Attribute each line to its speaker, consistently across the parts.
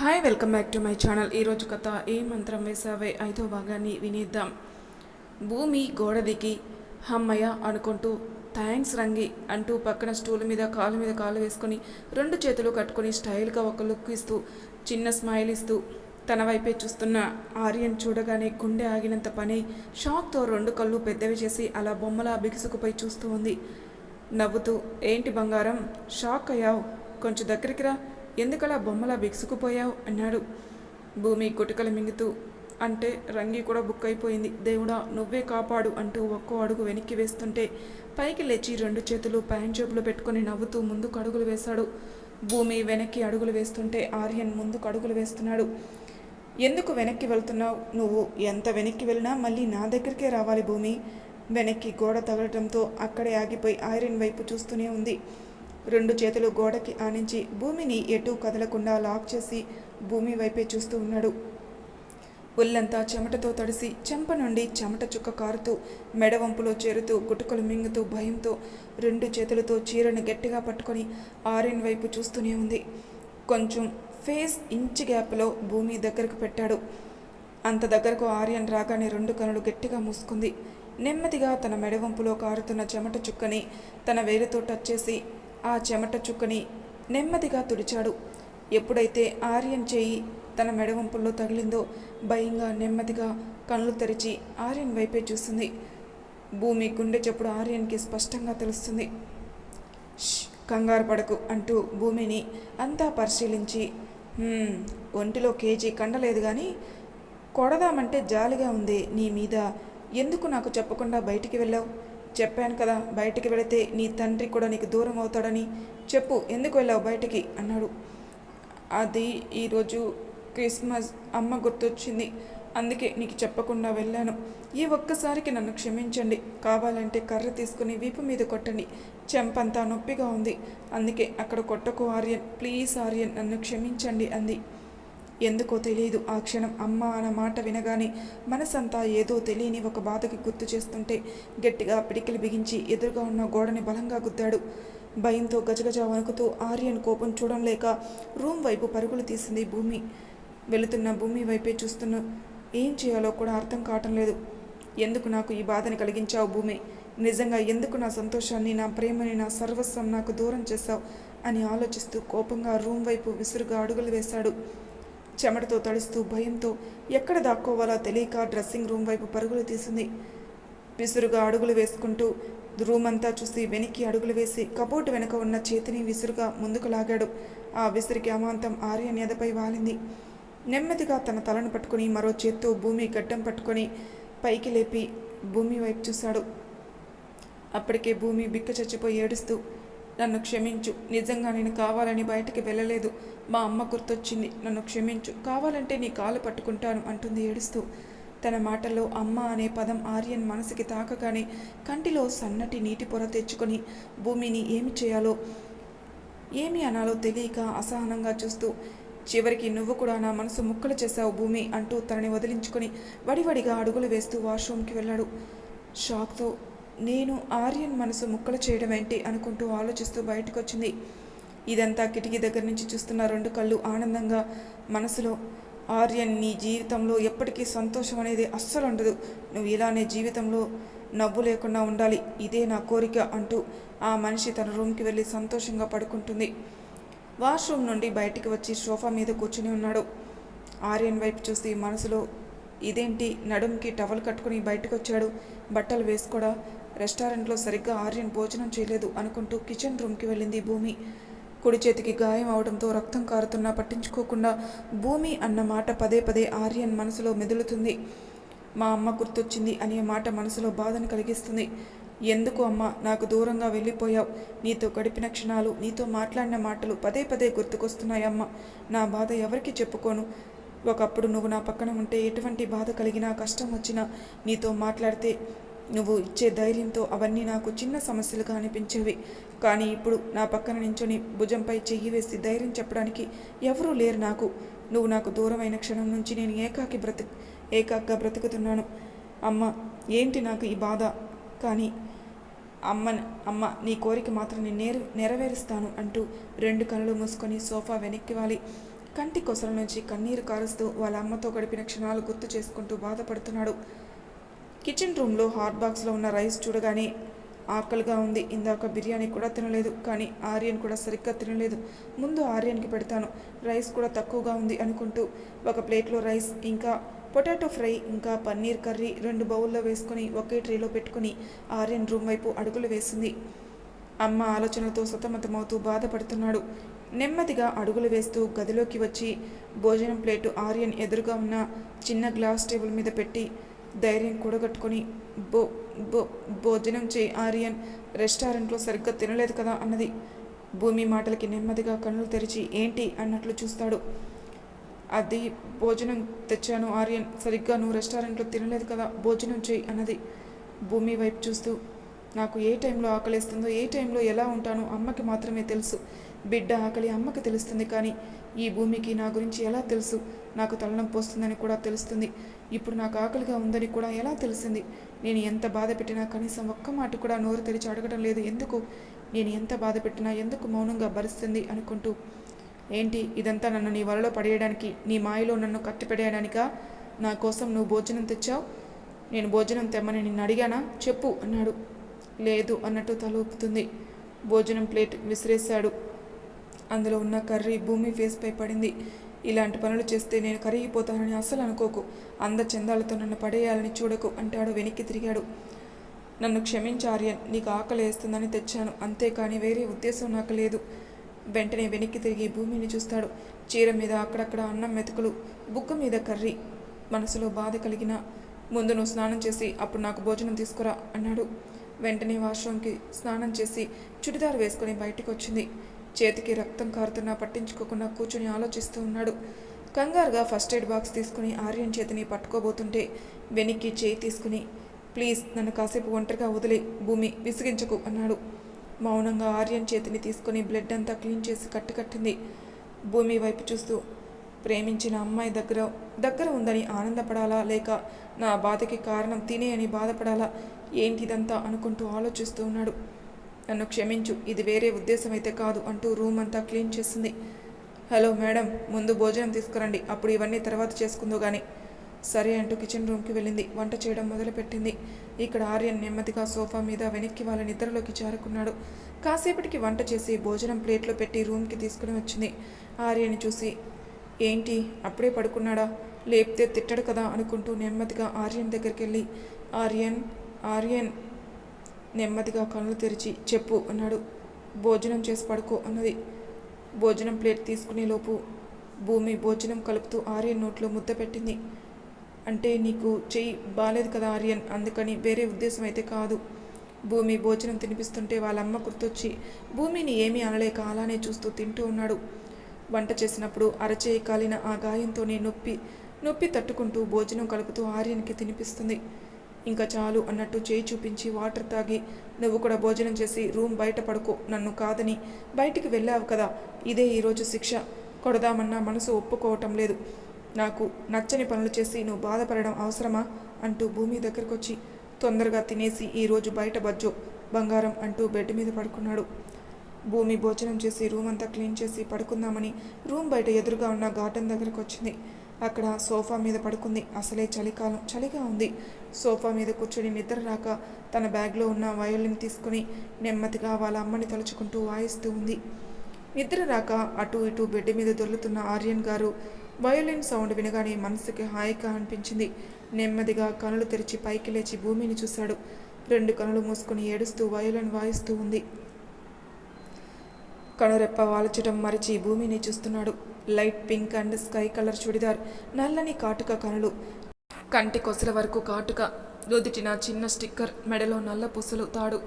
Speaker 1: Hi welcome back to my channel ఈరోజు కథ ఏ మంత్రం వేసావే ఐదో భాగాన్ని వినేద్దాం. భూమి గోడ దిగి హమ్మయ్య అనుకుంటూ థ్యాంక్స్ రంగి అంటూ పక్కన స్టూల్ మీద కాలు మీద కాలు వేసుకొని రెండు చేతులు కట్టుకొని స్టైల్గా ఒక లుక్ ఇస్తూ చిన్న స్మైల్ ఇస్తూ తన వైపే చూస్తున్న ఆర్యన్ చూడగానే గుండె ఆగినంత పని షాక్తో రెండు కళ్ళు పెద్దవి చేసి అలా బొమ్మలా బిగుసుకుపోయి చూస్తూ ఉంది. నవ్వుతూ ఏంటి బంగారం? షాక్ అయ్యావు. కొంచెం దగ్గరికి రా. ఎందుకలా బొమ్మలా బిగుసుకుపోయావు? అన్నాడు. భూమి కుటుకలు మింగుతూ. అంటే రంగి కూడా బుక్ అయిపోయింది దేవుడా నువ్వే కాపాడు అంటూ ఒక్కో అడుగు వెనక్కి వేస్తుంటే పైకి లేచి రెండు చేతులు ప్యాంట్ జేబులో పెట్టుకొని నవ్వుతూ ముందుకు అడుగులు వేశాడు. భూమి వెనక్కి అడుగులు వేస్తుంటే ఆర్యన్ ముందుకు అడుగులు వేస్తున్నాడు. ఎందుకు వెనక్కి వెళ్తున్నావు? నువ్వు ఎంత వెనక్కి వెళ్ళినా మళ్ళీ నా దగ్గరికే రావాలి భూమి. వెనక్కి గోడ తగలటంతో అక్కడే ఆగిపోయి ఐరన్ వైపు చూస్తూనే ఉంది. రెండు చేతులు గోడకి ఆనించి భూమిని ఎటూ కదలకుండా లాక్ చేసి భూమి వైపే చూస్తూ ఉన్నాడు. ఒళ్ళంతా చెమటతో తడిసి చెంప నుండి చెమట చుక్క కారుతూ మెడవంపులో చేరుతూ గుటుకలు మింగుతూ భయంతో రెండు చేతులతో చీరను గట్టిగా పట్టుకొని ఆర్యన్ వైపు చూస్తూనే ఉంది. కొంచెం ఫేస్ ఇంచ్ గ్యాప్లో భూమి దగ్గరకు పెట్టాడు. అంత దగ్గరకు ఆర్యన్ రాగానే రెండు కనులు గట్టిగా మూసుకుంది. నెమ్మదిగా తన మెడవంపులో కారుతున్న చెమట చుక్కని తన వేలితో టచ్ చేసి ఆ చెమట చుక్కని నెమ్మదిగా తుడిచాడు. ఎప్పుడైతే ఆర్యన్ చేయి తన మెడవంపుల్లో తగిలిందో భయంగా నెమ్మదిగా కళ్ళు తెరిచి ఆర్యన్ వైపే చూస్తుంది. భూమి గుండె చప్పుడు ఆర్యన్కి స్పష్టంగా తెలుస్తుంది. కంగారు పడకు అంటూ భూమిని అంతా పరిశీలించి ఒంటిలో కేజీ కండలేదు కానీ కొడదామంటే జాలిగా ఉంది నీ మీద. ఎందుకు నాకు చెప్పకుండా బయటికి వెళ్ళావు? చెప్పాను కదా బయటికి వెళితే నీ తండ్రి కూడా నీకు దూరం అవుతాడని. చెప్పు ఎందుకు వెళ్ళావు బయటికి? అన్నాడు. అది ఈరోజు క్రిస్మస్ అమ్మ గుర్తొచ్చింది. అందుకే నీకు చెప్పకుండా వెళ్ళాను. ఈ ఒక్కసారికి నన్ను క్షమించండి. కావాలంటే కర్ర తీసుకుని వీపు మీద కొట్టండి. చెంపంతా నొప్పిగా ఉంది. అందుకే అక్కడ కొట్టకు ఆర్యన్. ప్లీజ్ ఆర్యన్ నన్ను క్షమించండి అంది. ఎందుకో తెలియదు ఆ క్షణం అమ్మ అన్న మాట వినగానే మనసంతా ఏదో తెలియని ఒక బాధకి గుర్తు చేస్తుంటే గట్టిగా పిడికిలు బిగించి ఎదురుగా ఉన్న గోడని బలంగా గుద్దాడు. భయంతో గజగజ వణుకుతూ ఆర్యన్ కోపం చూడంలేక రూమ్ వైపు పరుగులు తీసింది భూమి. వెళుతున్న భూమి వైపే చూస్తున్న ఏం చేయాలో కూడా అర్థం కావటం లేదు. ఎందుకు నాకు ఈ బాధని కలిగించావు భూమి? నిజంగా ఎందుకు నా సంతోషాన్ని నా ప్రేమని నా సర్వస్వం నాకు దూరం చేశావు? అని ఆలోచిస్తూ కోపంగా రూమ్ వైపు విసురుగా అడుగులు వేశాడు. చెమటతో తడుస్తూ భయంతో ఎక్కడ దాక్కోవాలో తెలియక డ్రెస్సింగ్ రూమ్ వైపు పరుగులు తీసింది. విసురుగా అడుగులు వేసుకుంటూ రూమ్ అంతా చూసి వెనక్కి అడుగులు వేసి కబోర్డ్ వెనక ఉన్న చేతిని విసురుగా ముందుకు లాగాడు. ఆ విసిరికి అమాంతం ఆర్య నేదపై వాలింది. నెమ్మదిగా తన తలను పట్టుకుని మరో చేత్తో భూమి గడ్డం పట్టుకొని పైకి లేపి భూమి వైపు చూశాడు. అప్పటికే భూమి బిక్క చచ్చిపోయి ఏడుస్తూ నన్ను క్షమించు. నిజంగా నేను కావాలని బయటకి వెళ్ళలేదు. మా అమ్మ గుర్తొచ్చింది. నన్ను క్షమించు. కావాలంటే నీ కాలు పట్టుకుంటాను అంటుంది ఏడుస్తూ. తన మాటల్లో అమ్మ అనే పదం ఆర్యన్ మనసుకి తాకగానే కంటిలో సన్నటి నీటి పొర తెచ్చుకొని భూమిని ఏమి చేయాలో ఏమి అనాలో తెలియక అసహనంగా చూస్తూ చివరికి నువ్వు కూడా నా మనసు ముక్కలు చేశావు భూమి అంటూ తనని వదిలించుకొని వడివడిగా అడుగులు వేస్తూ వాష్రూమ్కి వెళ్ళాడు. షాక్తో నేను ఆర్యన్ మనసు ముక్కలు చేయడం ఏంటి అనుకుంటూ ఆలోచిస్తూ బయటకు వచ్చింది ఇదంతా కిటికీ దగ్గర నుంచి చూస్తున్న రెండు కళ్ళు ఆనందంగా మనసులో ఆర్యన్ నీ జీవితంలో ఎప్పటికీ సంతోషం అనేది అస్సలు ఉండదు. నువ్వు ఇలానే జీవితంలో నవ్వు లేకుండా ఉండాలి. ఇదే నా కోరిక అంటూ ఆ మనిషి తన రూమ్కి వెళ్ళి సంతోషంగా పడుకుంటుంది. వాష్రూమ్ నుండి బయటికి వచ్చి సోఫా మీద కూర్చుని ఉన్నాడు. ఆర్యన్ వైపు చూసి మనసులో ఇదేంటి? నడుంకి టవల్ కట్టుకుని బయటకు వచ్చాడు బట్టలు వేసుకోడా? రెస్టారెంట్లో సరిగ్గా ఆర్యన్ భోజనం చేయలేదు అనుకుంటూ కిచెన్ రూమ్కి వెళ్ళింది భూమి. కుడి చేతికి గాయం అవడంతో రక్తం కారుతున్నా పట్టించుకోకుండా భూమి అన్న మాట పదే పదే ఆర్యన్ మనసులో మెదులుతుంది. మా అమ్మ గుర్తొచ్చింది అనే మాట మనసులో బాధను కలిగిస్తుంది. ఎందుకు అమ్మ నాకు దూరంగా వెళ్ళిపోయావు. నీతో గడిపిన క్షణాలు నీతో మాట్లాడిన మాటలు పదే పదే గుర్తుకొస్తున్నాయమ్మ నా బాధ ఎవరికి చెప్పుకోను. ఒకప్పుడు నువ్వు నా పక్కన ఉంటే ఎటువంటి బాధ కలిగినా కష్టం వచ్చినా నీతో మాట్లాడితే నువ్వు ఇచ్చే ధైర్యంతో అవన్నీ నాకు చిన్న సమస్యలుగా అనిపించేవి కానీ ఇప్పుడు నా పక్కన నించొని భుజంపై చెయ్యి వేసి ధైర్యం చెప్పడానికి ఎవరూ లేరు నాకు. నువ్వు నాకు దూరమైన క్షణం నుంచి నేను ఏకాకి బ్రతి ఏకాగ్గా బ్రతుకుతున్నాను. అమ్మ ఏంటి నాకు ఈ బాధ? కానీ అమ్మ అమ్మ నీ కోరిక మాత్రం నేను నేరు నెరవేరుస్తాను అంటూ రెండు కళ్ళు మూసుకొని సోఫా వెనక్కి వాలి కంటి కొసల నుంచి కన్నీరు కారుస్తూ వాళ్ళ అమ్మతో గడిపిన క్షణాలు గుర్తు చేసుకుంటూ బాధపడుతున్నాడు. కిచెన్ రూమ్లో హాట్ బాక్స్లో ఉన్న రైస్ చూడగానే ఆకలిగా ఉంది. ఇందాక బిర్యానీ కూడా తినలేదు కానీ ఆర్యన్ కూడా సరిగ్గా తినలేదు. ముందు ఆర్యన్కి పెడతాను. రైస్ కూడా తక్కువగా ఉంది అనుకుంటూ ఒక ప్లేట్లో రైస్ ఇంకా పొటాటో ఫ్రై ఇంకా పన్నీర్ కర్రీ రెండు బౌల్లో వేసుకొని ఒకే ట్రేలో పెట్టుకుని ఆర్యన్ రూమ్ వైపు అడుగులు వేసింది. అమ్మ ఆలోచనలతో సతమతమవుతూ బాధపడుతున్నాడు. నెమ్మదిగా అడుగులు వేస్తూ గదిలోకి వచ్చి భోజనం ప్లేటు ఆర్యన్ ఎదురుగా ఉన్న చిన్న గ్లాస్ టేబుల్ మీద పెట్టి ధైర్యం కూడగట్టుకొని బో బో భోజనం చేయి ఆర్యన్ రెస్టారెంట్లో సరిగ్గా తినలేదు కదా అన్నది. భూమి మాటలకి నెమ్మదిగా కన్నులు తెరిచి ఏంటి? అన్నట్లు చూస్తాడు. అది భోజనం తెచ్చాను ఆర్యన్ సరిగ్గా నువ్వు రెస్టారెంట్లో తినలేదు కదా భోజనం చేయి అన్నది భూమి వైపు చూస్తూ. నాకు ఏ టైంలో ఆకలిస్తుందో ఏ టైంలో ఎలా ఉంటానో అమ్మకి మాత్రమే తెలుసు. బిడ్డ ఆకలి అమ్మకి తెలుస్తుంది కానీ ఈ భూమికి నా గురించి ఎలా తెలుసు? నాకు తలనొప్పి వస్తుందని కూడా తెలుస్తుంది. ఇప్పుడు నాకు ఆకలిగా ఉందని కూడా ఎలా తెలిసింది? నేను ఎంత బాధ పెట్టినా కనీసం ఒక్క మాట కూడా నోరు తెరిచి అడగడం లేదు. ఎందుకు? నేను ఎంత బాధ పెట్టినా ఎందుకు మౌనంగా భరిస్తుంది అనుకుంటూ. ఏంటి? ఇదంతా నన్ను నీ వలలో పడేయడానికి నీ మాయలో నన్ను కట్టిపెడేయడానికా? నా కోసం నువ్వు భోజనం తెచ్చావు? నేను భోజనం తెమ్మని నిన్ను అడిగానా? చెప్పు అన్నాడు. లేదు అన్నట్టు తల ఊపుతుంది. భోజనం ప్లేట్ విసిరేశాడు. అందులో ఉన్న కర్రీ భూమి ఫేస్పై పడింది. ఇలాంటి పనులు చేస్తే నేను కరిగిపోతానని అస్సలు అనుకోకు. అంద చందాలతో నన్ను పడేయాలని చూడకు అంటాడు వెనక్కి తిరిగాడు. నన్ను క్షమించు ఆర్యన్ నీకు ఆకలి వేస్తుందని తెచ్చాను. అంతేకాని వేరే ఉద్దేశం నాకు లేదు. వెంటనే వెనక్కి తిరిగి భూమిని చూస్తాడు. చీర మీద అక్కడక్కడ అన్నం మెతుకులు బుక్క మీద కర్రీ. మనసులో బాధ కలిగిన ముందు నువ్వు స్నానం చేసి అప్పుడు నాకు భోజనం తీసుకురా అన్నాడు. వెంటనే వాష్రూమ్కి స్నానం చేసి చుడిదార్ వేసుకొని బయటికి వచ్చింది చేతికి రక్తం కారుతున్నా పట్టించుకోకుండా కూర్చుని ఆలోచిస్తూ ఉన్నాడు. కంగారుగా ఫస్ట్ ఎయిడ్ బాక్స్ తీసుకుని ఆర్యన్ చేతిని పట్టుకోబోతుంటే వెనక్కి చేయి తీసుకుని ప్లీజ్ నన్ను కాసేపు ఒంటరిగా వదిలే భూమి విసిగించకు అన్నాడు. మౌనంగా ఆర్యన్ చేతిని తీసుకుని బ్లడ్ అంతా క్లీన్ చేసి కట్టుకట్టింది. భూమి వైపు చూస్తూ ప్రేమించిన అమ్మాయి దగ్గర దగ్గర ఉందని ఆనందపడాలా? లేక నా బాధకి కారణం తినే అని బాధపడాలా? ఏంటిదంతా? అనుకుంటూ ఆలోచిస్తూ ఉన్నాడు. నన్ను క్షమించు ఇది వేరే ఉద్దేశం అయితే కాదు అంటూ రూమ్ అంతా క్లీన్ చేసింది. హలో మేడం ముందు భోజనం తీసుకురండి అప్పుడు ఇవన్నీ తర్వాత చేసుకుందో కానీ సరే అంటూ కిచెన్ రూమ్కి వెళ్ళింది. వంట చేయడం మొదలుపెట్టింది. ఇక్కడ ఆర్యన్ నెమ్మదిగా సోఫా మీద వెనక్కి వాళ్ళ నిద్రలోకి జారుకున్నాడు కాసేపటికి వంట చేసి భోజనం ప్లేట్లో పెట్టి రూమ్కి తీసుకుని వచ్చింది. ఆర్యని చూసి ఏంటి? అప్పుడే పడుకున్నాడా? లేపితే తిట్టడు కదా అనుకుంటూ నెమ్మదిగా ఆర్యన్ దగ్గరికి వెళ్ళి ఆర్యన్ ఆర్యన్. నెమ్మదిగా కళ్ళు తెరిచి చెప్పు అన్నాడు. భోజనం చేసి పడుకో అన్నది. భోజనం ప్లేట్ తీసుకునే లోపు భూమి భోజనం కలుపుతూ ఆర్యన్ నోట్లో ముద్ద పెట్టింది. అంటే నీకు చెయ్యి బాలేదు కదా ఆర్యన్? అందుకని వేరే ఉద్దేశం అయితే కాదు. భూమి భోజనం తినిపిస్తుంటే వాళ్ళమ్మ గుర్తొచ్చి భూమిని ఏమీ అనలేక అలానే చూస్తూ తింటూ ఉన్నాడు. వంట చేసినప్పుడు అరచేయి కాలిన ఆ గాయంతోనే నొప్పి నొప్పి తట్టుకుంటూ భోజనం కలుపుతూ ఆర్యన్కి తినిపిస్తుంది. ఇంకా చాలు అన్నట్టు చేయి చూపించి వాటర్ తాగి నువ్వు కూడా భోజనం చేసి రూమ్ బయట పడుకో నన్ను కాదని బయటికి వెళ్ళావు కదా ఇదే ఈరోజు శిక్ష. కొడదామన్నా మనసు ఒప్పుకోవటం లేదు. నాకు నచ్చని పనులు చేసి నువ్వు బాధపడడం అవసరమా? అంటూ భూమి దగ్గరకు వచ్చి తొందరగా తినేసి ఈరోజు బయట బజ్జో బంగారం అంటూ బెడ్ మీద పడుకున్నాడు. భూమి భోజనం చేసి రూమ్ అంతా క్లీన్ చేసి పడుకుందామని రూమ్ బయట ఎదురుగా ఉన్న గార్డెన్ దగ్గరకు వచ్చింది. అక్కడ సోఫా మీద పడుకుంది. అసలే చలికాలం చలిగా ఉంది. సోఫా మీద కూర్చొని నిద్ర రాక తన బ్యాగ్లో ఉన్న వయోలిన్ తీసుకుని నెమ్మదిగా వాళ్ళ అమ్మని తలుచుకుంటూ వాయిస్తూ ఉంది. నిద్ర రాక అటు ఇటు బెడ్ మీద దొర్లుతున్న ఆర్యన్ గారు వయోలిన్ సౌండ్ వినగానే మనసుకి హాయిగా అనిపించింది. నెమ్మదిగా కనులు తెరిచి పైకి లేచి భూమిని చూశాడు. రెండు కనులు మూసుకొని ఏడుస్తూ వయోలిన్ వాయిస్తూ ఉంది. కనురెప్ప వాల్చడం మరిచి భూమిని చూస్తున్నాడు. Light pink and sky colour churidar నల్లని కాటుక కనులు. కంటి కొసల వరకు కాటుక నుదిటిన చిన్న స్టిక్కర్ మెడలో నల్ల పుసలు తాడు.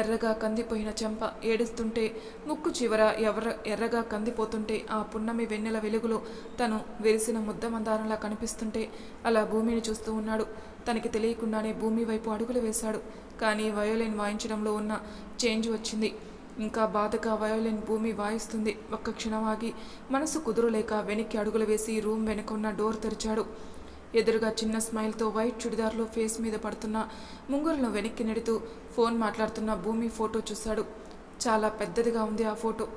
Speaker 1: ఎర్రగా కందిపోయిన చెంప ఏడుస్తుంటే ముక్కు చివర ఎవర ఎర్రగా కందిపోతుంటే ఆ పున్నమి వెన్నెల వెలుగులో తను వెలిసిన ముద్ద మందారంలా కనిపిస్తుంటే అలా భూమిని చూస్తూ ఉన్నాడు. తనకి తెలియకుండానే భూమి వైపు అడుగులు వేశాడు. కానీ వయోలిన్ వాయించడంలో ఉన్న చేంజ్ వచ్చింది. ఇంకా బాధగా వయోలిన్ భూమి వాయిస్తుంది. ఒక్క క్షణం ఆగి మనసు కుదురులేక వెనక్కి అడుగులు వేసి రూమ్ వెనక ఉన్న డోర్ తెరిచాడు. ఎదురుగా చిన్న స్మైల్తో వైట్ చుడిదార్లో ఫేస్ మీద పడుతున్న ముంగురును వెనక్కి నెడుతూ ఫోన్ మాట్లాడుతున్న భూమి ఫోటో చూశాడు. చాలా పెద్దదిగా ఉంది ఆ ఫోటో.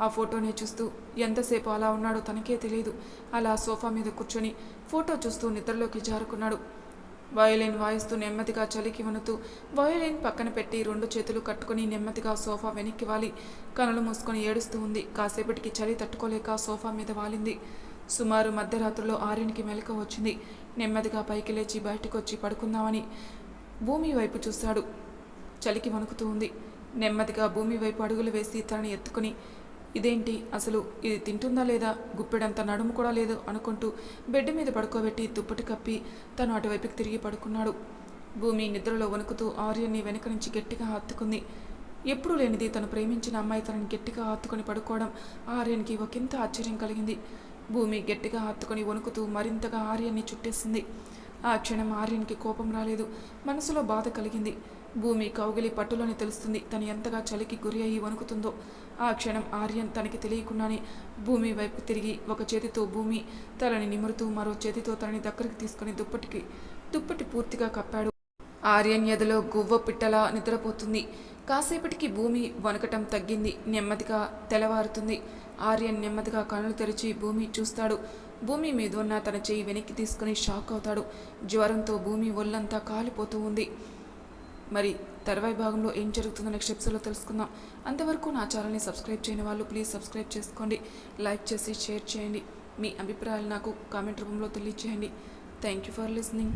Speaker 1: ఆ ఫోటోని చూస్తూ ఎంతసేపు అలా ఉన్నాడో తనకే తెలియదు అలా సోఫా మీద కూర్చొని ఫోటో చూస్తూ నిద్రలోకి జారుకున్నాడు. వయోలిన్ వాయిస్తూ నెమ్మదిగా చలికి వణుతూ వయోలిన్ పక్కన పెట్టి రెండు చేతులు కట్టుకుని నెమ్మదిగా సోఫా వెనక్కి వాలి కనులు మూసుకొని ఏడుస్తూ ఉంది. కాసేపటికి చలి తట్టుకోలేక సోఫా మీద వాలింది. సుమారు మధ్యరాత్రిలో ఆర్యన్కి మెలక వచ్చింది. నెమ్మదిగా పైకి లేచి బయటకు వచ్చి పడుకుందామని భూమి వైపు చూశాడు. చలికి వణుకుతూ ఉంది. నెమ్మదిగా భూమి వైపు అడుగులు వేసి తనని ఎత్తుకుని ఇదేంటి? అసలు ఇది తింటుందా లేదా? గుప్పెడంత నడుము కూడా లేదు అనుకుంటూ బెడ్ మీద పడుకోబెట్టి దుప్పటి కప్పి తను అటువైపుకి తిరిగి పడుకున్నాడు. భూమి నిద్రలో వణుకుతూ ఆర్యన్ని వెనక నుంచి గట్టిగా హత్తుకుంది. ఎప్పుడూ లేనిది తను ప్రేమించిన అమ్మాయి తనని గట్టిగా హత్తుకొని పడుకోవడం ఆర్యన్కి ఒకంత ఆశ్చర్యం కలిగింది. భూమి గట్టిగా హత్తుకొని వణుకుతూ మరింతగా ఆర్యన్ని చుట్టేసింది. ఆ క్షణం ఆర్యన్కి కోపం రాలేదు. మనసులో బాధ కలిగింది. భూమి కౌగిలి పట్టులోని తెలుస్తుంది తను ఎంతగా చలికి గురి అయ్యి వణుకుతుందో. ఆ క్షణం ఆర్యన్ తనకి తెలియకుండానే భూమి వైపు తిరిగి ఒక చేతితో భూమి తలని నిమురుతూ మరో చేతితో తనని దగ్గరికి తీసుకుని దుప్పటికి దుప్పటి పూర్తిగా కప్పాడు. ఆర్యన్ ఎదలో గువ్వ పిట్టలా నిద్రపోతుంది. కాసేపటికి భూమి వణకటం తగ్గింది. నెమ్మదిగా తెల్లవారుతుంది. ఆర్యన్ నెమ్మదిగా కళ్ళు తెరిచి భూమి చూస్తాడు. భూమి మీద ఉన్న తన చెయ్యి వెనక్కి తీసుకుని షాక్ అవుతాడు. జ్వరంతో భూమి ఒళ్ళంతా కాలిపోతూ ఉంది. మరి తర్వాయి భాగంలో ఏం జరుగుతుందో నెక్స్ట్ ఎపిసోడ్లో తెలుసుకుందాం. అంతవరకు నా ఛానల్ని సబ్స్క్రైబ్ చేయని వాళ్ళు ప్లీజ్ సబ్స్క్రైబ్ చేసుకోండి. లైక్ చేసి షేర్ చేయండి. మీ అభిప్రాయాలు నాకు కామెంట్ రూపంలో తెలియచేయండి. Thank you for listening.